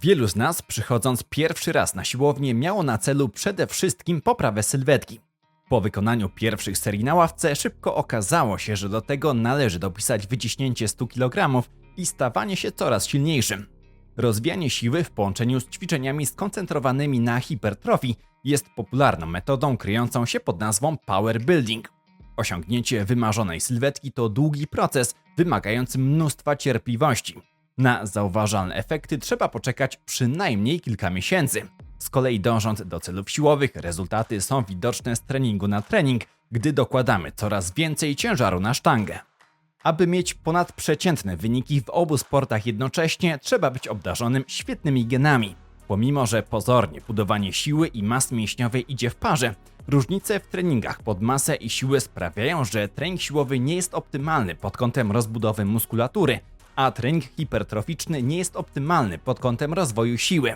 Wielu z nas, przychodząc pierwszy raz na siłownię, miało na celu przede wszystkim poprawę sylwetki. Po wykonaniu pierwszych serii na ławce szybko okazało się, że do tego należy dopisać wyciśnięcie 100 kg i stawanie się coraz silniejszym. Rozwijanie siły w połączeniu z ćwiczeniami skoncentrowanymi na hipertrofii jest popularną metodą kryjącą się pod nazwą power building. Osiągnięcie wymarzonej sylwetki to długi proces wymagający mnóstwa cierpliwości. Na zauważalne efekty trzeba poczekać przynajmniej kilka miesięcy. Z kolei dążąc do celów siłowych, rezultaty są widoczne z treningu na trening, gdy dokładamy coraz więcej ciężaru na sztangę. Aby mieć ponadprzeciętne wyniki w obu sportach jednocześnie, trzeba być obdarzonym świetnymi genami. Pomimo, że pozornie budowanie siły i masy mięśniowej idzie w parze, różnice w treningach pod masę i siłę sprawiają, że trening siłowy nie jest optymalny pod kątem rozbudowy muskulatury, a trening hipertroficzny nie jest optymalny pod kątem rozwoju siły.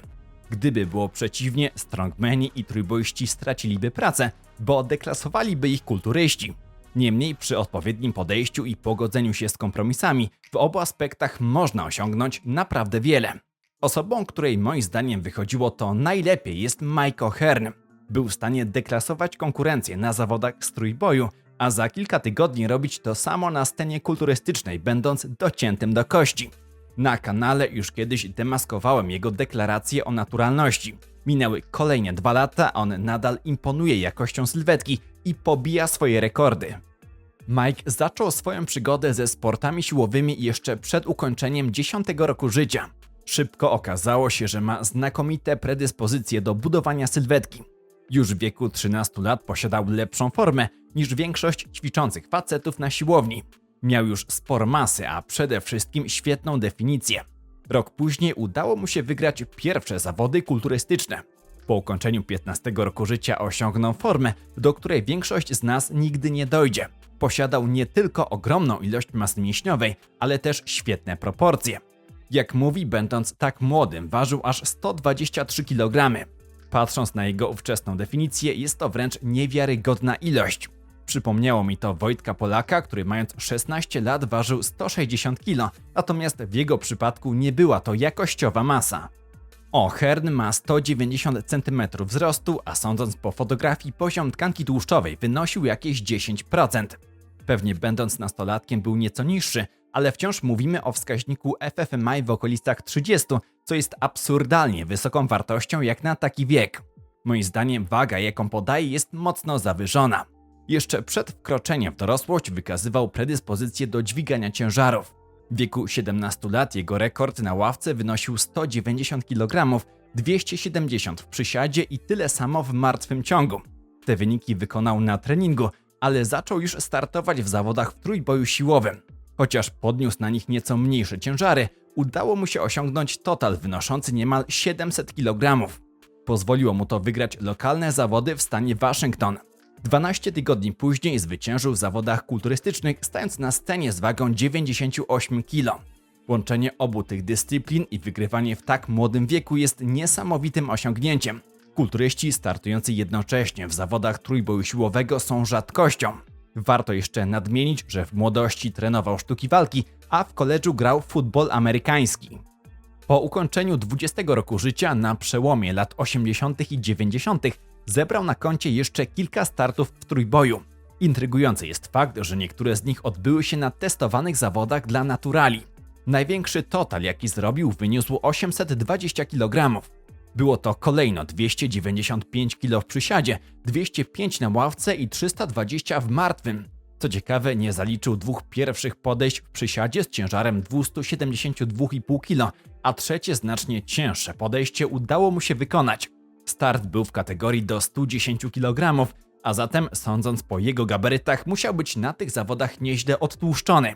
Gdyby było przeciwnie, strongmeni i trójboiści straciliby pracę, bo deklasowaliby ich kulturyści. Niemniej przy odpowiednim podejściu i pogodzeniu się z kompromisami w obu aspektach można osiągnąć naprawdę wiele. Osobą, której moim zdaniem wychodziło to najlepiej jest Mike O'Hearn. Był w stanie deklasować konkurencję na zawodach z trójboju, a za kilka tygodni robić to samo na scenie kulturystycznej, będąc dociętym do kości. Na kanale już kiedyś demaskowałem jego deklarację o naturalności. Minęły kolejne dwa lata, a on nadal imponuje jakością sylwetki i pobija swoje rekordy. Mike zaczął swoją przygodę ze sportami siłowymi jeszcze przed ukończeniem 10 roku życia. Szybko okazało się, że ma znakomite predyspozycje do budowania sylwetki. Już w wieku 13 lat posiadał lepszą formę niż większość ćwiczących facetów na siłowni. Miał już sporo masy, a przede wszystkim świetną definicję. Rok później udało mu się wygrać pierwsze zawody kulturystyczne. Po ukończeniu 15 roku życia osiągnął formę, do której większość z nas nigdy nie dojdzie. Posiadał nie tylko ogromną ilość masy mięśniowej, ale też świetne proporcje. Jak mówi, będąc tak młodym, ważył aż 123 kg. Patrząc na jego ówczesną definicję, jest to wręcz niewiarygodna ilość. Przypomniało mi to Wojtka Polaka, który mając 16 lat ważył 160 kg, natomiast w jego przypadku nie była to jakościowa masa. O'Hearn ma 190 cm wzrostu, a sądząc po fotografii poziom tkanki tłuszczowej wynosił jakieś 10%. Pewnie będąc nastolatkiem był nieco niższy, ale wciąż mówimy o wskaźniku FFMI w okolicach 30, co jest absurdalnie wysoką wartością jak na taki wiek. Moim zdaniem waga, jaką podaje, jest mocno zawyżona. Jeszcze przed wkroczeniem w dorosłość wykazywał predyspozycję do dźwigania ciężarów. W wieku 17 lat jego rekord na ławce wynosił 190 kg, 270 w przysiadzie i tyle samo w martwym ciągu. Te wyniki wykonał na treningu, ale zaczął już startować w zawodach w trójboju siłowym. Chociaż podniósł na nich nieco mniejsze ciężary, udało mu się osiągnąć total wynoszący niemal 700 kg. Pozwoliło mu to wygrać lokalne zawody w stanie Waszyngton. 12 tygodni później zwyciężył w zawodach kulturystycznych, stając na scenie z wagą 98 kg. Łączenie obu tych dyscyplin i wygrywanie w tak młodym wieku jest niesamowitym osiągnięciem. Kulturyści startujący jednocześnie w zawodach trójboju siłowego są rzadkością. Warto jeszcze nadmienić, że w młodości trenował sztuki walki, a w koledżu grał w futbol amerykański. Po ukończeniu 20 roku życia na przełomie lat 80. i 90. zebrał na koncie jeszcze kilka startów w trójboju. Intrygujący jest fakt, że niektóre z nich odbyły się na testowanych zawodach dla naturali. Największy total, jaki zrobił, wyniósł 820 kg. Było to kolejno 295 kg w przysiadzie, 205 na ławce i 320 w martwym. Co ciekawe, nie zaliczył dwóch pierwszych podejść w przysiadzie z ciężarem 272,5 kg, a trzecie znacznie cięższe podejście udało mu się wykonać. Start był w kategorii do 110 kg, a zatem, sądząc po jego gabarytach, musiał być na tych zawodach nieźle odtłuszczony.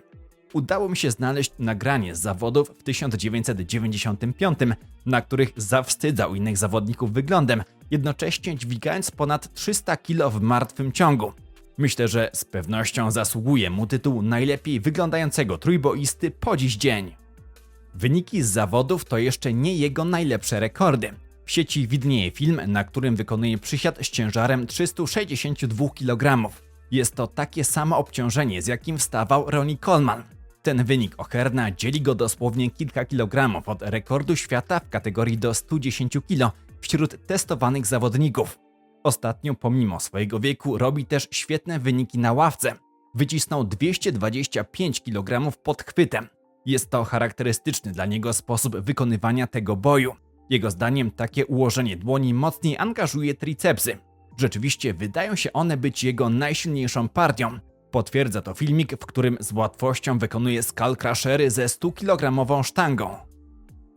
Udało mi się znaleźć nagranie z zawodów w 1995, na których zawstydzał innych zawodników wyglądem, jednocześnie dźwigając ponad 300 kg w martwym ciągu. Myślę, że z pewnością zasługuje mu tytuł najlepiej wyglądającego trójboisty po dziś dzień. Wyniki z zawodów to jeszcze nie jego najlepsze rekordy. W sieci widnieje film, na którym wykonuje przysiad z ciężarem 362 kg. Jest to takie samo obciążenie, z jakim wstawał Ronnie Coleman. Ten wynik Oherna dzieli go dosłownie kilka kilogramów od rekordu świata w kategorii do 110 kg wśród testowanych zawodników. Ostatnio, pomimo swojego wieku, robi też świetne wyniki na ławce. Wycisnął 225 kg pod chwytem. Jest to charakterystyczny dla niego sposób wykonywania tego boju. Jego zdaniem takie ułożenie dłoni mocniej angażuje tricepsy. Rzeczywiście wydają się one być jego najsilniejszą partią. Potwierdza to filmik, w którym z łatwością wykonuje skull crushery ze 100-kilogramową sztangą.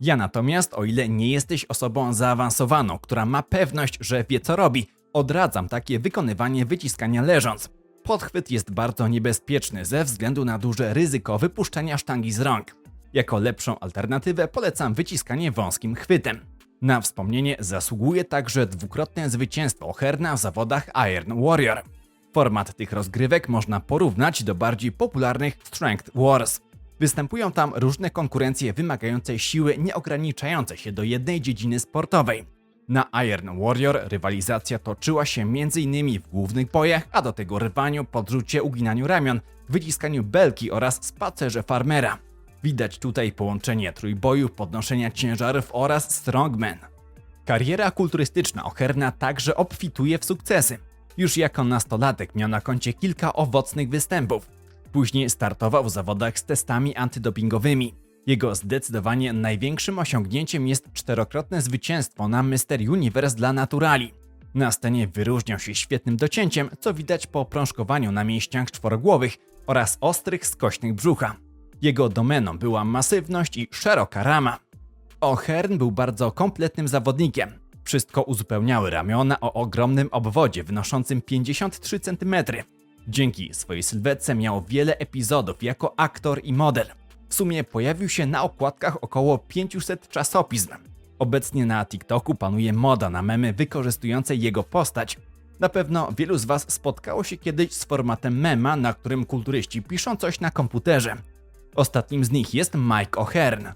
Ja natomiast, o ile nie jesteś osobą zaawansowaną, która ma pewność, że wie co robi, odradzam takie wykonywanie wyciskania leżąc. Podchwyt jest bardzo niebezpieczny ze względu na duże ryzyko wypuszczenia sztangi z rąk. Jako lepszą alternatywę polecam wyciskanie wąskim chwytem. Na wspomnienie zasługuje także dwukrotne zwycięstwo Herna w zawodach Iron Warrior. Format tych rozgrywek można porównać do bardziej popularnych Strength Wars. Występują tam różne konkurencje wymagające siły nieograniczające się do jednej dziedziny sportowej. Na Iron Warrior rywalizacja toczyła się m.in. w głównych bojach, a do tego rwaniu, podrzucie, uginaniu ramion, wyciskaniu belki oraz spacerze farmera. Widać tutaj połączenie trójboju, podnoszenia ciężarów oraz strongman. Kariera kulturystyczna Oherna także obfituje w sukcesy. Już jako nastolatek miał na koncie kilka owocnych występów. Później startował w zawodach z testami antydopingowymi. Jego zdecydowanie największym osiągnięciem jest czterokrotne zwycięstwo na Mr. Universe dla naturali. Na scenie wyróżniał się świetnym docięciem, co widać po prążkowaniu na mięśniach czworogłowych oraz ostrych skośnych brzucha. Jego domeną była masywność i szeroka rama. O'Hearn był bardzo kompletnym zawodnikiem. Wszystko uzupełniały ramiona o ogromnym obwodzie wynoszącym 53 cm. Dzięki swojej sylwetce miał wiele epizodów jako aktor i model. W sumie pojawił się na okładkach około 500 czasopism. Obecnie na TikToku panuje moda na memy wykorzystujące jego postać. Na pewno wielu z Was spotkało się kiedyś z formatem mema, na którym kulturyści piszą coś na komputerze. Ostatnim z nich jest Mike O'Hearn.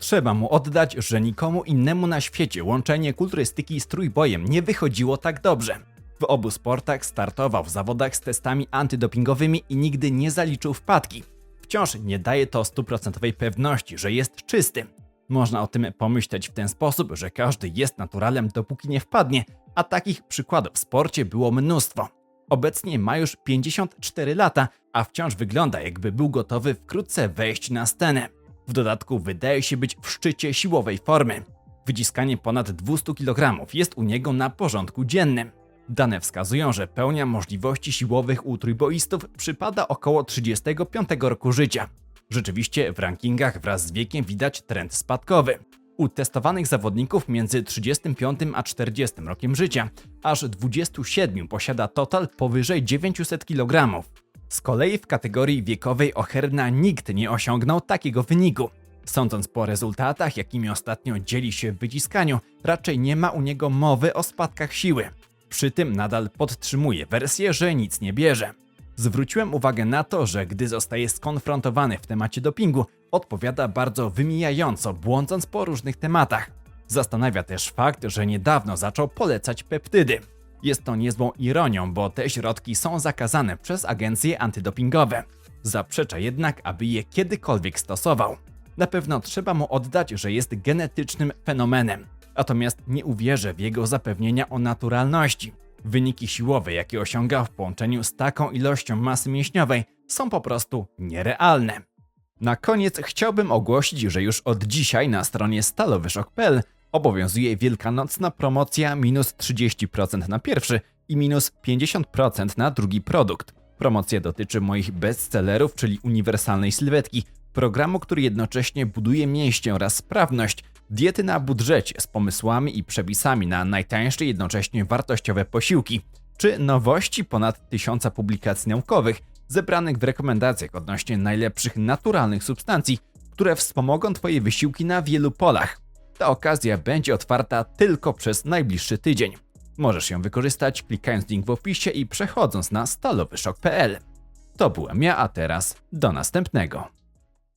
Trzeba mu oddać, że nikomu innemu na świecie łączenie kulturystyki z trójbojem nie wychodziło tak dobrze. W obu sportach startował w zawodach z testami antydopingowymi i nigdy nie zaliczył wpadki. Wciąż nie daje to stuprocentowej pewności, że jest czysty. Można o tym pomyśleć w ten sposób, że każdy jest naturalem dopóki nie wpadnie, a takich przykładów w sporcie było mnóstwo. Obecnie ma już 54 lata, a wciąż wygląda jakby był gotowy wkrótce wejść na scenę. W dodatku wydaje się być w szczycie siłowej formy. Wyciskanie ponad 200 kg jest u niego na porządku dziennym. Dane wskazują, że pełnia możliwości siłowych u trójboistów przypada około 35 roku życia. Rzeczywiście w rankingach wraz z wiekiem widać trend spadkowy. U testowanych zawodników między 35 a 40 rokiem życia aż 27 posiada total powyżej 900 kg. Z kolei w kategorii wiekowej Oherna nikt nie osiągnął takiego wyniku. Sądząc po rezultatach, jakimi ostatnio dzieli się w wyciskaniu, raczej nie ma u niego mowy o spadkach siły. Przy tym nadal podtrzymuje wersję, że nic nie bierze. Zwróciłem uwagę na to, że gdy zostaje skonfrontowany w temacie dopingu, odpowiada bardzo wymijająco, błądząc po różnych tematach. Zastanawia też fakt, że niedawno zaczął polecać peptydy. Jest to niezłą ironią, bo te środki są zakazane przez agencje antydopingowe. Zaprzecza jednak, aby je kiedykolwiek stosował. Na pewno trzeba mu oddać, że jest genetycznym fenomenem. Natomiast nie uwierzę w jego zapewnienia o naturalności. Wyniki siłowe, jakie osiąga w połączeniu z taką ilością masy mięśniowej, są po prostu nierealne. Na koniec chciałbym ogłosić, że już od dzisiaj na stronie stalowyszok.pl obowiązuje wielkanocna promocja minus 30% na pierwszy i minus 50% na drugi produkt. Promocja dotyczy moich bestsellerów, czyli uniwersalnej sylwetki, programu, który jednocześnie buduje mięśnie oraz sprawność, diety na budżecie z pomysłami i przepisami na najtańsze jednocześnie wartościowe posiłki, czy nowości ponad tysiąca publikacji naukowych zebranych w rekomendacjach odnośnie najlepszych naturalnych substancji, które wspomogą Twoje wysiłki na wielu polach. Ta okazja będzie otwarta tylko przez najbliższy tydzień. Możesz ją wykorzystać klikając link w opisie i przechodząc na stalowyszok.pl. To byłem ja, a teraz do następnego.